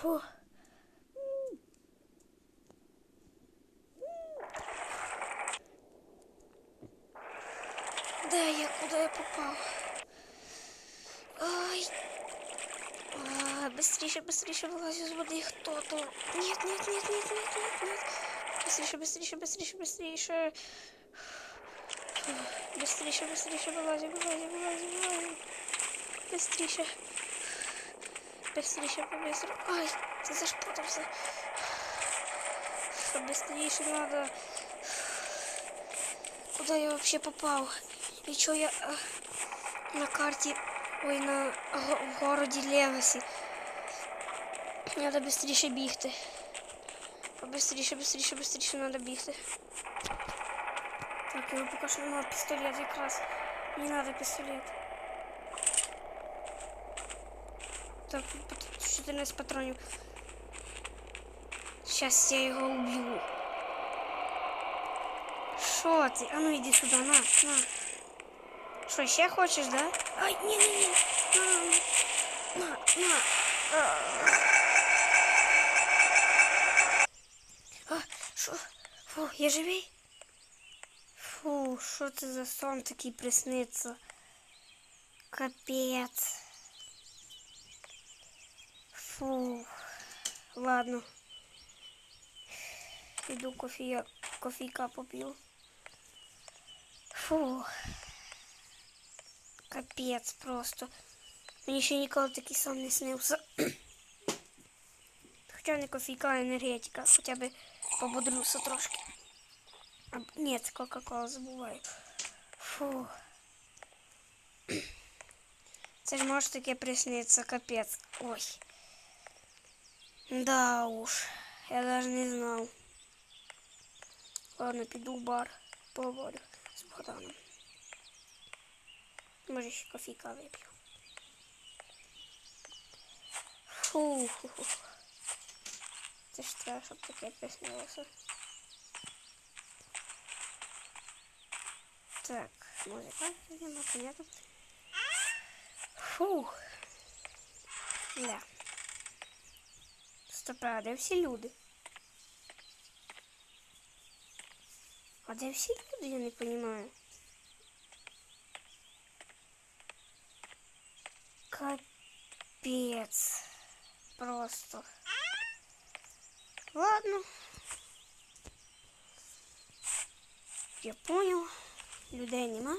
Фу. Де я? Куди я попав? Ай. А, быстріше, быстріше вилазю з води. Хто то? Нет, нет, нет, нет, нет, нет, нет. Быстріше, быстріше, быстріше, быстріше. Фу. Быстріше, быстріше вилазю, вилазю, вилазю, вилазю. Быстріше. Быстріше, побыстрее. Ай, ты зашпутався. Фу, Быстріше надо. Куда я вообще попал? И чё я э, на карте, ой, на го- в городі Легасі. Надо быстріше бігти. Быстріше, быстріше, быстріше надо бігти. Так, я поки що немає пістолет якраз. Не надо пістолет. Так, пат- 14 патронів. Сейчас я його уб'ю. Що ти? А ну іди сюди, на, на. Що, ще хочеш, да? Ай, ні, ні, ні. На, на, на. А, що? Фу, я живий? Фу, що це за сон такий присниться? Капець. Ладно. Іду кофе, кофейка поп'ю. Фу. Капець просто. Мені ще ніколи такий сон не снився. Хоча не кофейка, а енергетика. Хоча б пободрюся трошки. А, ні, це Кока-Кола забуваю. Фу. Це ж може таке присниться, капець. Ой. Да уж. Я даже не знал. Ладно, піду в бар. Поговорю з Богданом. Може ще кофійка вип'ю. Фу. ху ху Це ж треба, щоб таке приснилося. Так, музика нема, понятно. Фух. Да. Стопе, а де всі люди? А де всі люди, я не розумію. Капець. Просто. Ладно. Я понял. Людей нема.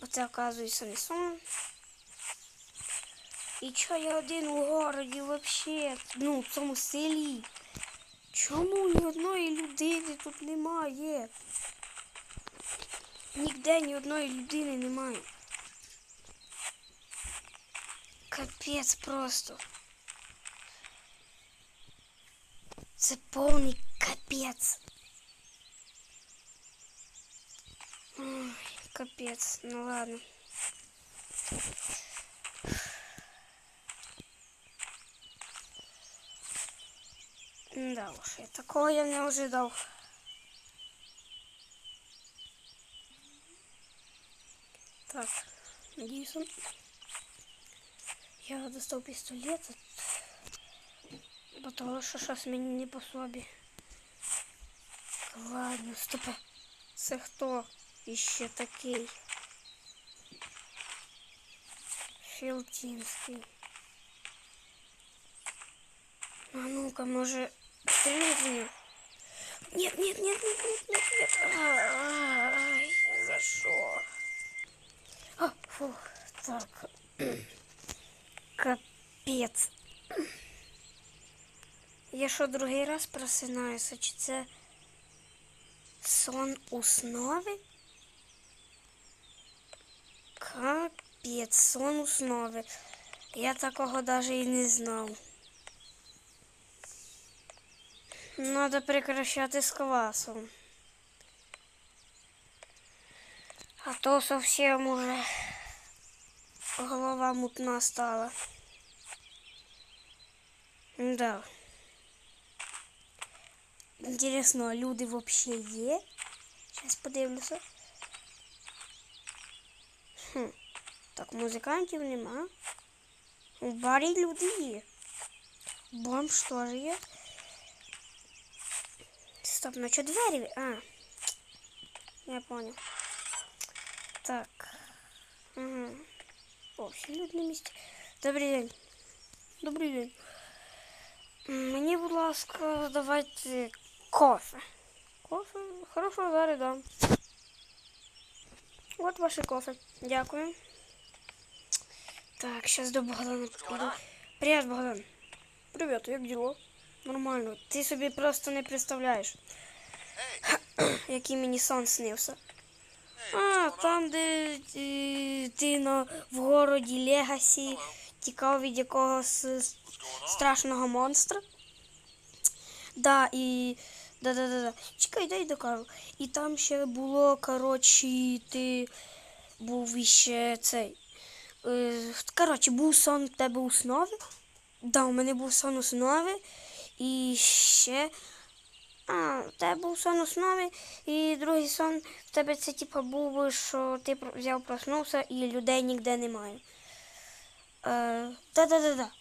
Бо це, оказується, не сон. І чо я один у городі вообще, ну, в цьому селі? Чому ні одної людини тут немає? Нігде ні одної людини немає. Капець просто. Це повний капець. Ой, капець, ну ладно. Да уж, я такого я не ожидал. Так, надеюсь он... Я достал пистолет, потому что сейчас мені не по собі. Ладно, стопа. Це хто іще такий? Філтінський. А ну-ка, може, него? Нет, нет, нет, нет, нет, нет, нет. Ай, за что? А, фу, так. Капець. Я що, другий раз просинаюся? Чи це сон у? Капець, сон у. Я такого даже і не знав. Надо прекращати з квасом. А то совсем уже голова мутна стала. Да. Интересно, а люди вообще є? Сейчас подивлюся. Хм. Так, музикантів нема. У барі люди є. Бомж теж є. Стоп, ну що двері? А. Я понял. Так. Угу. О, всі люди на місці. Добрий день. Добрий день. М, Мені, будь ласка, давайте кофе. Кофе? Хорошо, зараз дам. От ваше кофе. Дякую. Так, сейчас до Богдана піду. Привіт, Богдан. Привіт, як діло? Нормально. Ти собі просто не представляєш, який мені сон снився. А, там, де е, ти на, в городі Легасі тікав від якогось е, страшного монстра. Да, і. Да, да, да, да. Чекай, дай докажу. І там ще було, коротше, ти був іще цей. Е, коротше, був сон в тебе у снові. Да, у мене був сон у снові. І ще. А, в тебе був сон у. І другий сон в тебе це типа був, що ти взяв, проснувся і людей ніде немає. Е, да-да-да-да.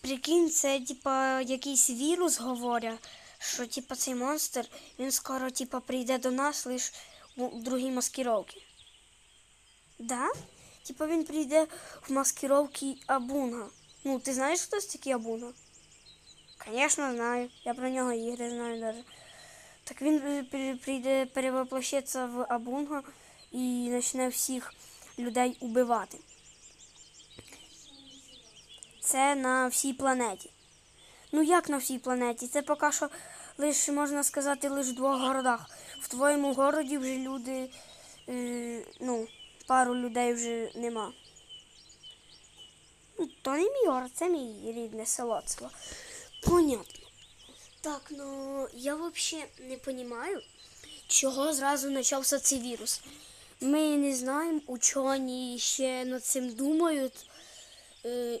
Прикинь, це типа якийсь вірус говорять, що типа цей монстр, він скоро типа прийде до нас лише у другій маскировці. Да? Типа він прийде в маскировці Абунга. Ну, ти знаєш, хто це такий Абунга? Звісно, знаю. Я про нього ігри знаю навіть. Так він е, прийде перевоплощиться в Абунга і почне всіх людей убивати. Це на всій планеті. Ну як на всій планеті? Це поки що лише можна сказати лише в двох городах. В твоєму городі вже люди, е, ну, пару людей вже нема. Ну, то не мій город, це мій рідне село. Понятно. Так, ну я взагалі не розумію, чого зразу почався цей вірус. Ми не знаємо, учені ще над цим думають.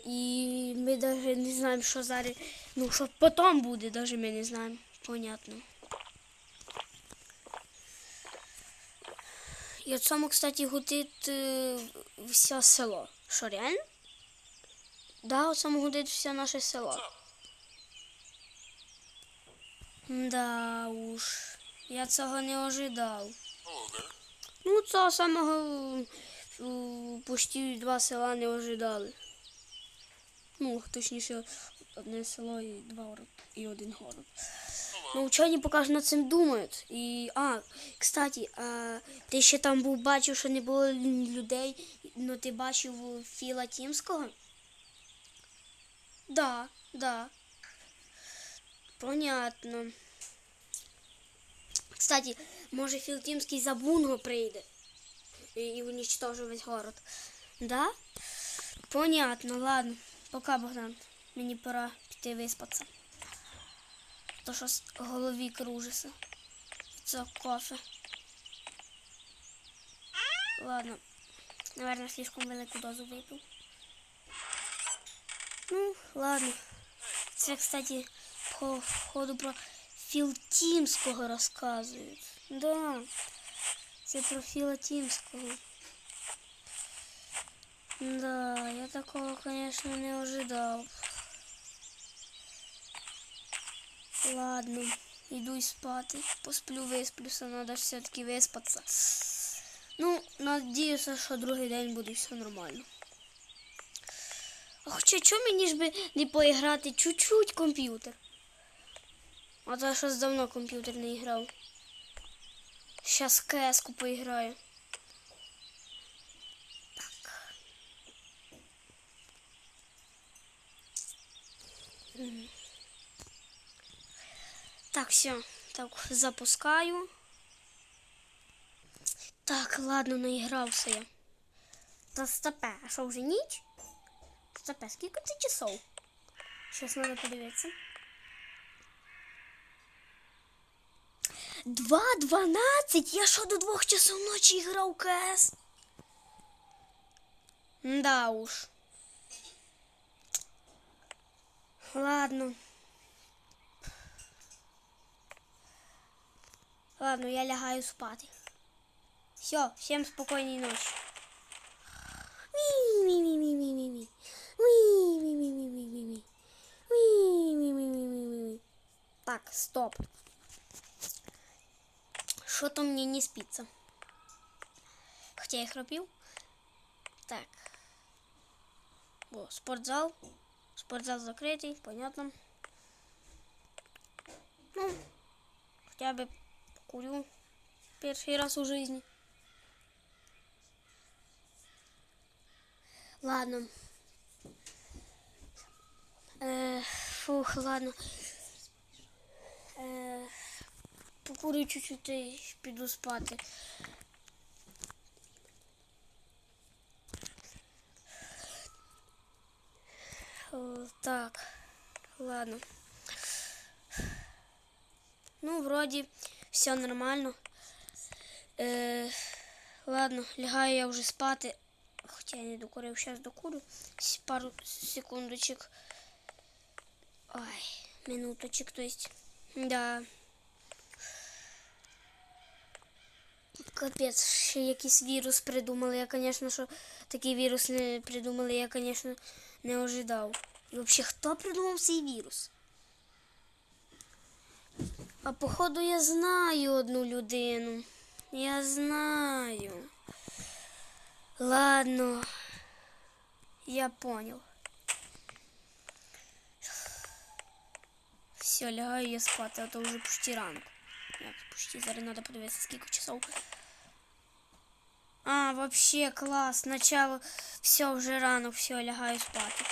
І ми навіть не знаємо, що зараз, ну, що потім буде, навіть ми не знаємо. Понятно. І от цьому, кстати, гудить е, все село. Що реально? Да, от цьому гудить все наше село. Да уж, я цього не ожидав. Ну, цього самого почти два села не ожидали. Ну, точніше, одне село і два город, і один город. Ну, учені поки ж над цим думають. І, а, кстати, а, ти ще там був бачив, що не було людей, ну ти бачив Філа Тімського? Да, да. Понятно. Кстати, може Філтімський за Бунго прийде і, і весь город. Да? Понятно, ладно. Пока, Богдан. Мені пора піти виспатися. То що в голові кружиться. Це кофе. Ладно. Наверное, слишком велику дозу випив. Ну, ладно. Це, кстати, по ходу про Філтімського розказують. Да. Це про Філа Тімського. Да, я такого, конечно, не ожидал. Ладно, иду и спати. Посплю, висплюся, надо ж все-таки виспатися. Ну, надіюся, що другий день буде все нормально. А хоча чому мені ж би не поіграти чуть-чуть комп'ютер? А то я щось давно комп'ютер не грав. Щас кеску поіграю. Так, все. Так, запускаю. Так, ладно, наігрався я. Та стопе, а що вже ніч? Стопе, скільки це часов? Щас треба подивитися. Два дванадцять? Я що до двох часов ночі грав КС? Да уж. Ладно. Ладно, я лягаю спати. Все, всем спокойной ночи. Так, стоп. Что-то мне не спится. Хотя я храпел. Так. О, спортзал. Спортзал закрытый, понятно. Ну, хотя бы курю первый раз в жизни. Ладно. Е, фух, ладно. Е, покурю чуть-чуть і піду спати. Так, ладно. Ну, вроді, все нормально. Е, ладно, лягаю я вже спати. Хоча я не докурив, зараз докурю. Пару секундочек. Ой, минуточек, то есть. Да. Капець, ще якийсь вірус придумали. Я, звісно, що такий вірус не придумали, я, звісно, не ожидав. І взагалі, хто придумав цей вірус? А походу я знаю одну людину. Я знаю. Ладно. Я понял. Все, лягаю я спати, а то вже почти ранку. Почти зараз треба подивитися, скільки часов. А, вообще класс. Начало. Все, уже рано, все, лягаю спати.